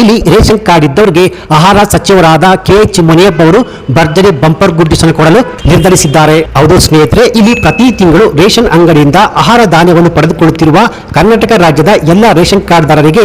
ಇಲ್ಲಿ ration card ಇದ್ದವರಿಗೆ ಆಹಾರ ಸಚಿವರಾದ ಕೆ ಎಚ್ ಮುನಿಯಪ್ಪ ಅವರು ಭರ್ಜರಿ ಬಂಪರ್ ಗುಡ್ಡಿಸನ್ನು ಕೊಡಲು ನಿರ್ಧರಿಸಿದ್ದಾರೆ. ಹೌದು ಸ್ನೇಹಿತರೆ, ಇಲ್ಲಿ ಪ್ರತಿ ತಿಂಗಳು ರೇಷನ್ ಅಂಗಡಿಯಿಂದ ಆಹಾರ ಧಾನ್ಯವನ್ನು ಪಡೆದುಕೊಳ್ಳುತ್ತಿರುವ ಕರ್ನಾಟಕ ರಾಜ್ಯದ ಎಲ್ಲ ರೇಷನ್ ಕಾರ್ಡ್ದಾರರಿಗೆ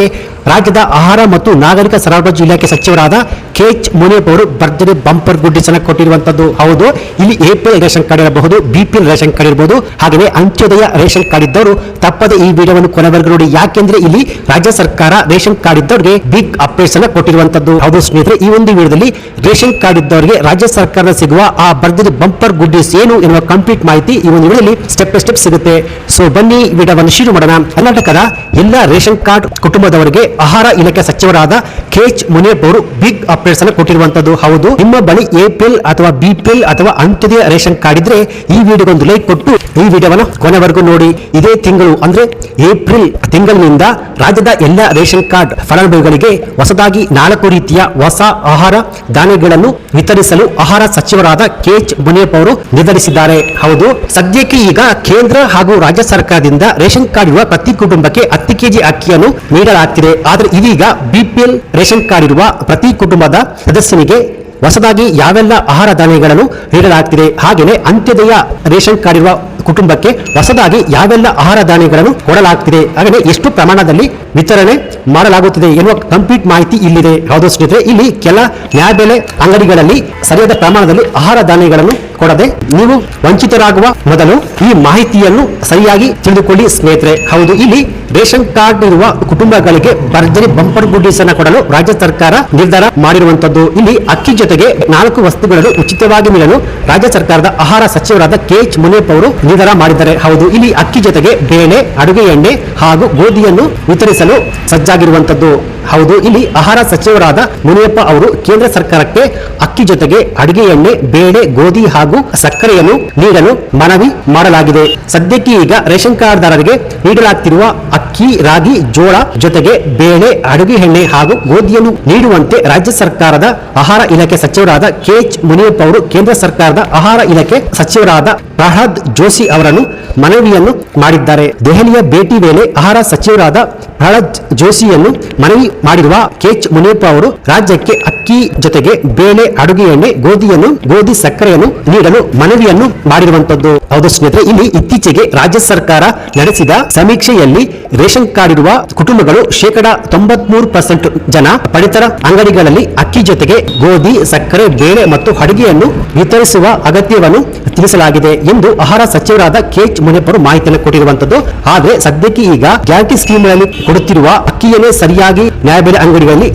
ರಾಜ್ಯದ ಆಹಾರ ಮತ್ತು ನಾಗರಿಕ ಸರಬರಾಜು ಇಲಾಖೆ ಸಚಿವರಾದ ಕೆ ಎಚ್ ಮುನಿಯಪ್ಪ ಅವರು ಭರ್ಜರಿ ಬಂಪರ್ ಗುಡ್ಡಿಸನ್ನು ಕೊಟ್ಟಿರುವಂತದ್ದು. ಹೌದು, ಇಲ್ಲಿ ಎಪಿಎಲ್ ರೇಷನ್ ಕಾರ್ಡ್ ಇರಬಹುದು, ಬಿಪಿಎಲ್ ರೇಷನ್ ಕಾರ್ಡ್ ಇರಬಹುದು, ಹಾಗೆಯೇ ಅಂತ್ಯೋದಯ ರೇಷನ್ ಕಾರ್ಡ್ ಇದ್ದವರು ತಪ್ಪದೆ ಈ ವಿಡಿಯೋವನ್ನು ಕೊನೆವರೆಗೂ ನೋಡಿ. ಯಾಕೆಂದ್ರೆ ಇಲ್ಲಿ ರಾಜ್ಯ ಸರ್ಕಾರ ರೇಷನ್ ಕಾರ್ಡ್ ಇದ್ದವರಿಗೆ ಬಿಗ್ ಅಪ್ಡೇಟ್ಸ್ ಅನ್ನ ಕೊಟ್ಟಿರುವಂತದ್ದು. ಹೌದು ಸ್ನೇಹಿತರೆ, ಈ ಒಂದು ವಿಡಿಯೋದಲ್ಲಿ ರೇಷನ್ ಕಾರ್ಡ್ ಇದ್ದವರಿಗೆ ರಾಜ್ಯ ಸರ್ಕಾರದ ಸಿಗುವ ಆ ಬರ್ದಿದ ಬಂಪರ್ ಗುಡ್ ನ್ಯೂಸ್ ಏನು ಎನ್ನುವ ಕಂಪ್ಲೀಟ್ ಮಾಹಿತಿ ಈ ಒಂದು ವಿಡಿಯೋದಲ್ಲಿ ಸ್ಟೆಪ್ ಬೈ ಸ್ಟೆಪ್ ಸಿಗುತ್ತೆ. ಸೊ ಬನ್ನಿ ವಿಡಿಯೋವನ್ನು ಶುರು ಮಾಡೋಣ. ಕರ್ನಾಟಕದ ಎಲ್ಲ ರೇಷನ್ ಕಾರ್ಡ್ ಕುಟುಂಬದವರಿಗೆ ಆಹಾರ ಇಲಾಖೆ ಸಚಿವರಾದ ಕೆ ಎಚ್ ಮುನಿಯಪ್ಪ ಅವರು ಬಿಗ್ ಅಪ್ಡೇಟ್ಸ್ ಅನ್ನು ಕೊಟ್ಟಿರುವಂತದ್ದು. ಹೌದು, ನಿಮ್ಮ ಬಳಿ ಎಪಿಎಲ್ ಅಥವಾ ಬಿಪಿಎಲ್ ಅಥವಾ ಅಂತ್ಯೋದಯ ರೇಷನ್ ಕಾರ್ಡ್ ಇದ್ರೆ ಈ ವಿಡಿಯೋಗೊಂದು ಲೈಕ್ ಕೊಟ್ಟು ಈ ವಿಡಿಯೋವನ್ನು ಕೊನೆವರೆಗೂ ನೋಡಿ. ಇದೇ ತಿಂಗಳು ಅಂದ್ರೆ ಏಪ್ರಿಲ್ ತಿಂಗಳಿನಿಂದ ರಾಜ್ಯದ ಎಲ್ಲ ರೇಷನ್ ಕಾರ್ಡ್ ಫಲಾನುಭವಿಗಳಿಗೆ ಹೊಸದಾಗಿ ನಾಲ್ಕು ರೀತಿಯ ಹೊಸ ಆಹಾರ ಧಾನ್ಯಗಳನ್ನು ವಿತರಿಸಲು ಆಹಾರ ಸಚಿವರಾದ ಕೆ ಎಚ್ ಮುನಿಯಪ್ಪ ಅವರು ನಿರ್ಧರಿಸಿದ್ದಾರೆ. ಹೌದು, ಸದ್ಯಕ್ಕೆ ಈಗ ಕೇಂದ್ರ ಹಾಗೂ ರಾಜ್ಯ ಸರ್ಕಾರದಿಂದ ರೇಷನ್ ಕಾರ್ಡ್ ಇರುವ ಪ್ರತಿ ಕುಟುಂಬಕ್ಕೆ ಹತ್ತು ಕೆಜಿ ಅಕ್ಕಿಯನ್ನು ನೀಡಲಾಗ್ತಿದೆ. ಆದರೆ ಇದೀಗ ಬಿಪಿಎಲ್ ರೇಷನ್ ಕಾರ್ಡ್ ಇರುವ ಪ್ರತಿ ಕುಟುಂಬದ ಸದಸ್ಯನಿಗೆ ಹೊಸದಾಗಿ ಯಾವೆಲ್ಲ ಆಹಾರ ಧಾನ್ಯಗಳನ್ನು ನೀಡಲಾಗ್ತಿದೆ. ಹಾಗೆಯೇ ಅಂತ್ಯದಯ ರೇಷನ್ ಕಾರ್ಡ್ ಇರುವ ಕುಟುಂಬಕ್ಕೆ ಹೊಸದಾಗಿ ಯಾವೆಲ್ಲ ಆಹಾರ ಧಾನ್ಯಗಳನ್ನು ಕೊಡಲಾಗ್ತಿದೆ? ಹಾಗೆಯೇ ಎಷ್ಟು ಪ್ರಮಾಣದಲ್ಲಿ ವಿತರಣೆ ಮಾಡಲಾಗುತ್ತಿದೆ ಎನ್ನುವ ಕಂಪ್ಲೀಟ್ ಮಾಹಿತಿ ಇಲ್ಲಿದೆ. ಹೌದು ಸ್ನೇಹಿತರೆ, ಇಲ್ಲಿ ಕೆಲ ನ್ಯಾಯಬೆಲೆ ಅಂಗಡಿಗಳಲ್ಲಿ ಸರಿಯಾದ ಪ್ರಮಾಣದಲ್ಲಿ ಆಹಾರ ಧಾನ್ಯಗಳನ್ನು ಕೊಡದೆ ನೀವು ವಂಚಿತರಾಗುವ ಮೊದಲು ಈ ಮಾಹಿತಿಯನ್ನು ಸರಿಯಾಗಿ ತಿಳಿದುಕೊಳ್ಳಿ ಸ್ನೇಹಿತರೆ. ಹೌದು, ಇಲ್ಲಿ ರೇಷನ್ ಕಾರ್ಡ್ ಇರುವ ಕುಟುಂಬಗಳಿಗೆ ಭರ್ಜರಿ ಬಂಪರ್ ಗುಡ್ಡೀಸ್ ಅನ್ನ ಕೊಡಲು ರಾಜ್ಯ ಸರ್ಕಾರ ನಿರ್ಧಾರ ಮಾಡಿರುವಂತದ್ದು. ಇಲ್ಲಿ ಅಕ್ಕಿ ಜೊತೆಗೆ ನಾಲ್ಕು ವಸ್ತುಗಳನ್ನು ಉಚಿತವಾಗಿ ನೀಡಲು ರಾಜ್ಯ ಸರ್ಕಾರದ ಆಹಾರ ಸಚಿವರಾದ ಕೆ ಎಚ್ ಮುನಿಯಪ್ಪ ಅವರು ನಿರ್ಧಾರ ಮಾಡಿದ್ದಾರೆ. ಹೌದು, ಇಲ್ಲಿ ಅಕ್ಕಿ ಜೊತೆಗೆ ಬೇಳೆ, ಅಡುಗೆ ಎಣ್ಣೆ ಹಾಗೂ ಗೋಧಿಯನ್ನು ವಿತರಿಸಲು ಸಜ್ಜಾಗಿರುವಂತದ್ದು. ಹೌದು, ಇಲ್ಲಿ ಆಹಾರ ಸಚಿವರಾದ ಮುನಿಯಪ್ಪ ಅವರು ಕೇಂದ್ರ ಸರ್ಕಾರಕ್ಕೆ ಅಕ್ಕಿ ಜೊತೆಗೆ ಅಡುಗೆ ಎಣ್ಣೆ, ಬೇಳೆ, ಗೋಧಿ ಹಾಗೂ ಸಕ್ಕರೆಯನ್ನು ನೀಡಲು ಮನವಿ ಮಾಡಲಾಗಿದೆ. ಸದ್ಯಕ್ಕೆ ಈಗ ರೇಷನ್ ಕಾರ್ಡ್ದಾರರಿಗೆ ನೀಡಲಾಗ್ತಿರುವ ಅಕ್ಕಿ ರಾಗಿ, ಜೋಳ ಜೊತೆಗೆ ಬೇಳೆ, ಅಡುಗೆ ಎಣ್ಣೆ ಹಾಗೂ ಗೋಧಿಯನ್ನು ನೀಡುವಂತೆ ರಾಜ್ಯ ಸರ್ಕಾರದ ಆಹಾರ ಇಲಾಖೆ ಸಚಿವರಾದ ಕೆಎಚ್ ಮುನಿಯಪ್ಪ ಅವರು ಕೇಂದ್ರ ಸರ್ಕಾರದ ಆಹಾರ ಇಲಾಖೆ ಸಚಿವರಾದ ಪ್ರಹ್ಲಾದ್ ಜೋಶಿ ಅವರನ್ನು ಮನವಿಯನ್ನು ಮಾಡಿದ್ದಾರೆ. ದೆಹಲಿಯ ಭೇಟಿ ವೇಳೆ ಆಹಾರ ಸಚಿವರಾದ ಪ್ರಹ್ಲಾದ್ ಜೋಶಿಯನ್ನು ಮನವಿ ಮಾಡಿರುವ ಕೆಚ್ ಮುನಿಯಪ್ಪ ಅವರು ರಾಜ್ಯಕ್ಕೆ ಅಕ್ಕಿ ಜೊತೆಗೆ ಬೇಳೆ, ಅಡುಗೆ ಎಣ್ಣೆ, ಗೋಧಿಯನ್ನು, ಗೋಧಿ ಸಕ್ಕರೆಯನ್ನು ನೀಡಲು ಮನವಿಯನ್ನು ಮಾಡಿರುವಂತದ್ದು ಹೌದು ಸ್ನೇಹಿತರೆ, ಇಲ್ಲಿ ಇತ್ತೀಚೆಗೆ ರಾಜ್ಯ ಸರ್ಕಾರ ನಡೆಸಿದ ಸಮೀಕ್ಷೆಯಲ್ಲಿ ರೇಷನ್ ಕಾರ್ಡ್ ಇರುವ ಕುಟುಂಬಗಳು ಶೇಕಡಾ ತೊಂಬತ್ಮೂರು ಪರ್ಸೆಂಟ್ ಜನ ಪಡಿತರ ಅಂಗಡಿಗಳಲ್ಲಿ ಅಕ್ಕಿ ಜೊತೆಗೆ ಗೋಧಿ, ಸಕ್ಕರೆ, ಬೇಳೆ ಮತ್ತು ಅಡುಗೆಯನ್ನು ವಿತರಿಸುವ ಅಗತ್ಯವನ್ನು ತಿಳಿಸಲಾಗಿದೆ ಎಂದು ಆಹಾರ ಸಚಿವರಾದ ಕೆಚ್ ಮುನಿಯಪ್ಪರು ಮಾಹಿತಿಯನ್ನು ಕೊಟ್ಟಿರುವಂತದ್ದು ಆದರೆ ಸದ್ಯಕ್ಕೆ ಈಗ ಗ್ಯಾರಂಟಿ ಸ್ಕೀಮ್ಗಳಲ್ಲಿ ಕೊಡುತ್ತಿರುವ ಅಕ್ಕಿಯನ್ನೇ ಸರಿಯಾಗಿ ನ್ಯಾಯಬೆಲೆ ಅಂಗಡಿಗಳಲ್ಲಿ